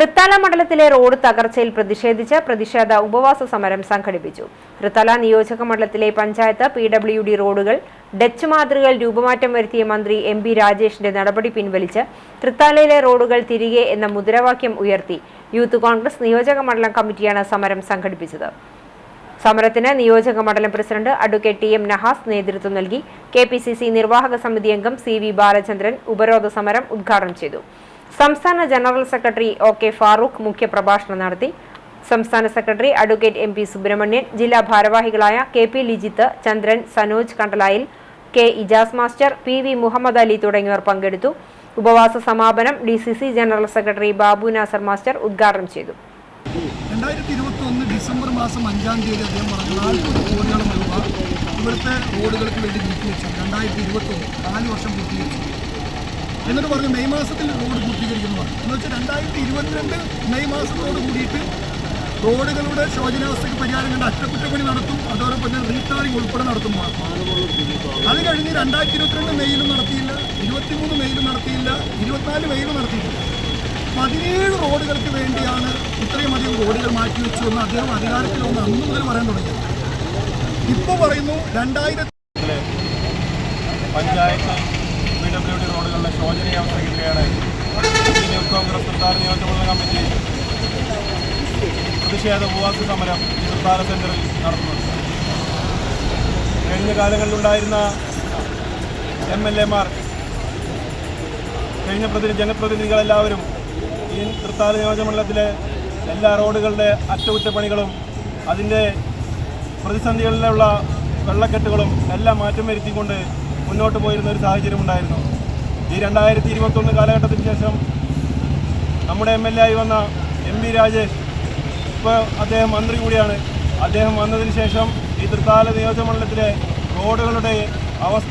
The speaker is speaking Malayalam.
തൃത്താല മണ്ഡലത്തിലെ റോഡ് തകർച്ചയിൽ പ്രതിഷേധിച്ച് പ്രതിഷേധ ഉപവാസ സമരം സംഘടിപ്പിച്ചു. തൃത്താല നിയോജക മണ്ഡലത്തിലെ പഞ്ചായത്ത് പി ഡബ്ല്യു ഡി റോഡുകൾ ഡച്ച് മാതൃകയിൽ രൂപമാറ്റം വരുത്തിയ മന്ത്രി എം പി രാജേഷിന്റെ നടപടി പിൻവലിച്ച് തൃത്താലയിലെ റോഡുകൾ തിരികെ എന്ന മുദ്രാവാക്യം ഉയർത്തി. യൂത്ത് കോൺഗ്രസ് നിയോജക മണ്ഡലം കമ്മിറ്റിയാണ് സമരം സംഘടിപ്പിച്ചത്. സമരത്തിന് നിയോജക മണ്ഡലം president advocate T M Nahas നേതൃത്വം നൽകി. കെ നിർവാഹക സമിതി അംഗം സി വി ബാലചന്ദ്രൻ ഉപരോധ സമരം ഉദ്ഘാടനം ചെയ്തു. സംസ്ഥാന general secretary O K Farooq മുഖ്യപ്രഭാഷണം നടത്തി. സംസ്ഥാന secretary advocate M P Subramanian ജില്ലാ ഭാരവാഹികളായ K P Lijith Chandran Sanoj Kandalayil K Ijas master P V Muhammad Ali തുടങ്ങിയവർ പങ്കെടുത്തു. ഉപവാസ സമാപനം D C C general secretary Babu Nasar master ഉദ്ഘാടനം ചെയ്തു. രണ്ടായിരത്തി ഇരുപത്തി ഒന്ന് ഡിസംബർ മാസം അഞ്ചാം തീയതി അദ്ദേഹം പറഞ്ഞു നാൽപ്പത് കോടിയോളം രൂപ ഇവിടുത്തെ റോഡുകൾക്ക് വേണ്ടി നീക്കിവെച്ചു രണ്ടായിരത്തി ഇരുപത്തി ഒന്ന് നാല് വർഷം പൂർത്തീകരിച്ചു. എന്നിട്ട് പറഞ്ഞു മെയ് മാസത്തിൽ റോഡ് പൂർത്തീകരിക്കുന്നു. പറഞ്ഞു എന്ന് വെച്ചാൽ രണ്ടായിരത്തി ഇരുപത്തിരണ്ട് മെയ് മാസത്തോട് കൂടിയിട്ട് റോഡുകളുടെ ശോചനാവസ്ഥയ്ക്ക് പരിഹാരം കണ്ട് അറ്റകുറ്റപ്പണി നടത്തും. അതോടൊപ്പം തന്നെ റീടാറിംഗ് ഉൾപ്പെടെ നടത്തും അത് കഴിഞ്ഞ് രണ്ടായിരത്തി ഇരുപത്തിരണ്ട് മെയിലും നടത്തിയില്ല. ഇരുപത്തിമൂന്ന് മെയിലും നടത്തിയില്ല. ഇരുപത്തിനാല് മെയിലും നടത്തിയില്ല പതിനേഴ് റോഡുകൾക്ക് വേണ്ടിയാണ് ഇത്രയും അധികം റോഡുകൾ മാറ്റി വെച്ചു എന്ന് അദ്ദേഹം അധികാരത്തിൽ വന്ന് അന്ന് മുതൽ പറയാൻ തുടങ്ങിയത് ഇപ്പോൾ പറയുന്നു രണ്ടായിരത്തി പഞ്ചായത്ത് ഡബ്ല്യു ഡി റോഡുകളുടെ ശോചനീയാവസ്ഥയ്ക്കെതിരെയാണ് യൂത്ത് കോൺഗ്രസ് തൃത്താല നിയോജകമണ്ഡല കമ്മിറ്റി പ്രതിഷേധ ഉപവാസ സമരം ഈ തൃത്താല സെന്ററിൽ നടത്തുന്നത് കഴിഞ്ഞ കാലങ്ങളിലുണ്ടായിരുന്ന എം എൽ എമാർ കഴിഞ്ഞ പ്രതി ജനപ്രതിനിധികളെല്ലാവരും ഈ തൃത്താല നിയോജകമണ്ഡലത്തിലെ എല്ലാ റോഡുകളുടെ അറ്റകുറ്റപ്പണികളും അതിന്റെ പ്രതിസന്ധികളിലുള്ള വെള്ളക്കെട്ടുകളും എല്ലാം മാറ്റം വരുത്തിക്കൊണ്ട് മുന്നോട്ട് പോയിരുന്ന ഒരു സാഹചര്യം ഉണ്ടായിരുന്നു. ഈ രണ്ടായിരത്തി ഇരുപത്തൊന്ന് കാലഘട്ടത്തിന് ശേഷം നമ്മുടെ എം എൽ എ ആയി വന്ന എം വി രാജേഷ് ഇപ്പോൾ അദ്ദേഹം മന്ത്രി കൂടിയാണ്. അദ്ദേഹം വന്നതിന് ശേഷം ഈ തൃത്താല നിയോജകമണ്ഡലത്തിലെ റോഡുകളുടെ അവസ്ഥ